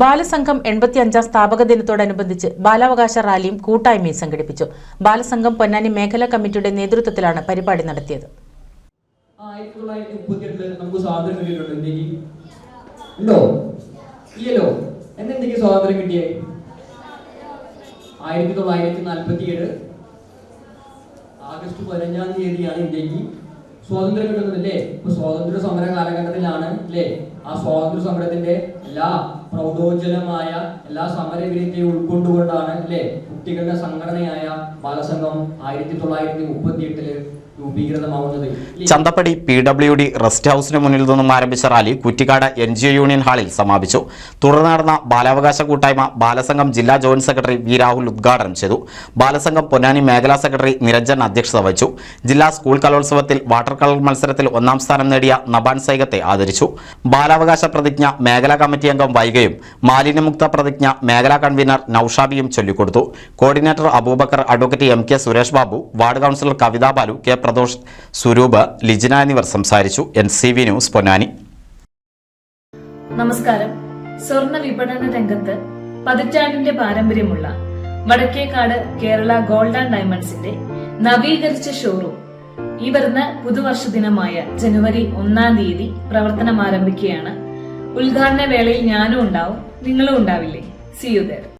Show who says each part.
Speaker 1: ബാലസംഘം എൺപത്തിയഞ്ചാം സ്ഥാപക ദിനത്തോടനുബന്ധിച്ച് ബാലാവകാശ റാലിയും കൂട്ടായ്മയും സംഘടിപ്പിച്ചു. ബാലസംഘം പൊന്നാനി മേഖലാ കമ്മിറ്റിയുടെ നേതൃത്വത്തിലാണ് പരിപാടി നടത്തിയത്.
Speaker 2: ആയിരത്തി തൊള്ളായിരത്തി മുപ്പത്തി നമുക്ക് സ്വാതന്ത്ര്യം കിട്ടിയിട്ടുണ്ട്. ഇന്ത്യയ്ക്ക് ഉണ്ടോ? ഇല്ലല്ലോ. എന്ന് ഇന്ത്യയ്ക്ക് സ്വാതന്ത്ര്യം കിട്ടിയേ? ആയിരത്തി തൊള്ളായിരത്തി നാൽപ്പത്തി ഏഴ് ആഗസ്റ്റ് പതിനഞ്ചാം തീയതിയാണ് ഇന്ത്യയ്ക്ക് സ്വാതന്ത്ര്യം കിട്ടുന്നത് അല്ലേ? ഇപ്പൊ സ്വാതന്ത്ര്യ സമര കാലഘട്ടത്തിലാണ് അല്ലേ? ആ സ്വാതന്ത്ര്യ സമരത്തിന്റെ എല്ലാ പ്രൗഢോജ്വലമായ എല്ലാ സമരവിരുദ്ധയും ഉൾക്കൊണ്ടുകൊണ്ടാണ് അല്ലെ കുട്ടികളുടെ സംഘടനയായ ബാലസംഘം ആയിരത്തി തൊള്ളായിരത്തി മുപ്പത്തി എട്ടിൽ?
Speaker 3: Chanthappadi P W D rest ഹൗസിന് മുന്നിൽ നിന്നും ആരംഭിച്ച rally Kuttikkad N G union ഹാളിൽ സമാപിച്ചു. തുടർന്ന് നടന്ന ബാലാവകാശ കൂട്ടായ്മ ബാലസംഘം ജില്ലാ ജോയിന്റ് സെക്രട്ടറി വി രാഹുൽ ഉദ്ഘാടനം ചെയ്തു. ബാലസംഘം പൊന്നാനി മേഖലാ സെക്രട്ടറി നിരഞ്ജൻ അധ്യക്ഷത വഹിച്ചു. ജില്ലാ സ്കൂൾ കലോത്സവത്തിൽ വാട്ടർ കളർ മത്സരത്തിൽ ഒന്നാം സ്ഥാനം നേടിയ നബാൻ സൈഗത്തെ ആദരിച്ചു. ബാലാവകാശ പ്രതിജ്ഞ മേഖലാ കമ്മിറ്റി അംഗം വൈകയും മാലിന്യമുക്ത പ്രതിജ്ഞ മേഖലാ കൺവീനർ നൌഷാബിയും ചൊല്ലിക്കൊടുത്തു. Coordinator Abubakar advocate M K Suresh Babu ward councillor Kavitha Balu K Pradosh Swaroop Lijina എന്നിവർ സംസാരിച്ചു. N C V news Ponnani.
Speaker 4: നമസ്കാരം. സ്വർണ വിപണന രംഗത്ത് പതിറ്റാണ്ടിന്റെ പാരമ്പര്യമുള്ള വടക്കേക്കാട് കേരള ഗോൾഡ് ആൻഡ് ഡയമണ്ട്സിന്റെ നവീകരിച്ച ഷോറൂം ഈ വരുന്ന പുതുവർഷ ദിനമായ ജനുവരി ഒന്നാം തീയതി പ്രവർത്തനം ആരംഭിക്കുകയാണ് ഉദ്ഘാടന വേളയിൽ ഞാനും ഉണ്ടാവും നിങ്ങളും ഉണ്ടാവില്ലേ? C you there